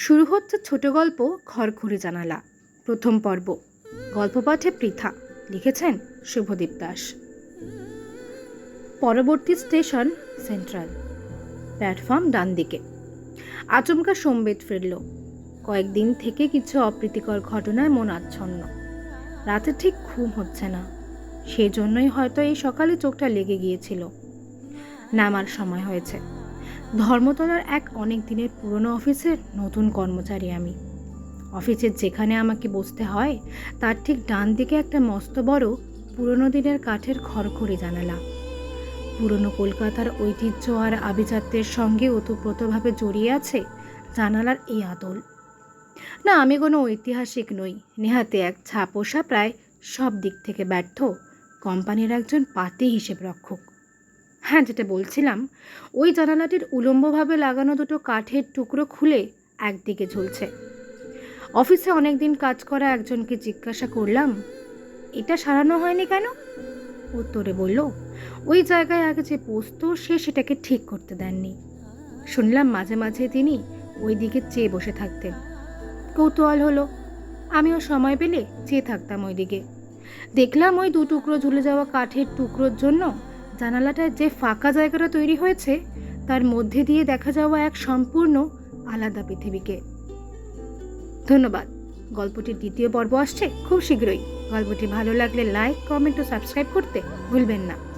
শুরু হচ্ছে ছোট গল্প ঘরঘুরে জানালা। প্রথম পর্ব। গল্প পাঠে পৃথা। লিখেছেন শুভদীপ দাস। পরবর্তী স্টেশন সেন্ট্রাল। প্ল্যাটফর্ম ডান দিকে। আচমকা সম্বেদ ফিরল। কয়েকদিন থেকে কিছু অপ্রীতিকর ঘটনায় মন আচ্ছন্ন। রাতে ঠিক ঘুম হচ্ছে না। সেজন্যই হয়তো এই সকালে চোখটা লেগে গিয়েছিল। নামার সময় হয়েছে। ধর্মতলার এক অনেক দিনের পুরনো অফিসের নতুন কর্মচারী আমি। অফিসের যেখানে আমাকে বসতে হয়, তার ঠিক ডান দিকে একটা মস্ত বড় পুরনো দিনের কাঠের খড়খড়ি জানালা। পুরনো কলকাতার ঐতিহ্য আর আভিজাত্যের সঙ্গে ওতপ্রোতভাবে জড়িয়ে আছে জানালার এই আদল। না, আমি কোনো ঐতিহাসিক নই। নেহাতে এক ছাপোষা প্রায় সব দিক থেকে ব্যর্থ কোম্পানির একজন পাতি হিসেব রক্ষক। হ্যাঁ যেটা বলছিলাম, ওই জানালাটির উলম্বভাবে লাগানো দুটো কাঠের টুকরো খুলে একদিকে ঝুলছে। অফিসে অনেক দিন কাজ করা একজনকে জিজ্ঞাসা করলাম, এটা সারানো হয়নি কেন? উত্তরে বলল, ওই জায়গায় আগে যে পোস্ত, সে সেটাকে ঠিক করতে দেননি। শুনলাম মাঝে মাঝে তিনি ওই দিকে চেয়ে বসে থাকতেন। কৌতূহল হলো, আমিও সময় পেলে চেয়ে থাকতাম ওই দিকে দেখলাম ওই দু টুকরো ঝুলে যাওয়া কাঠের টুকরোর জন্য জানালাটায় যে ফাঁকা জায়গাটা তৈরি হয়েছে, তার মধ্যে দিয়ে দেখা যাওয়া এক সম্পূর্ণ আলাদা পৃথিবীকে। ধন্যবাদ। গল্পটির দ্বিতীয় পর্ব আসছে খুব শীঘ্রই। গল্পটি ভালো লাগলে লাইক, কমেন্ট ও সাবস্ক্রাইব করতে ভুলবেন না।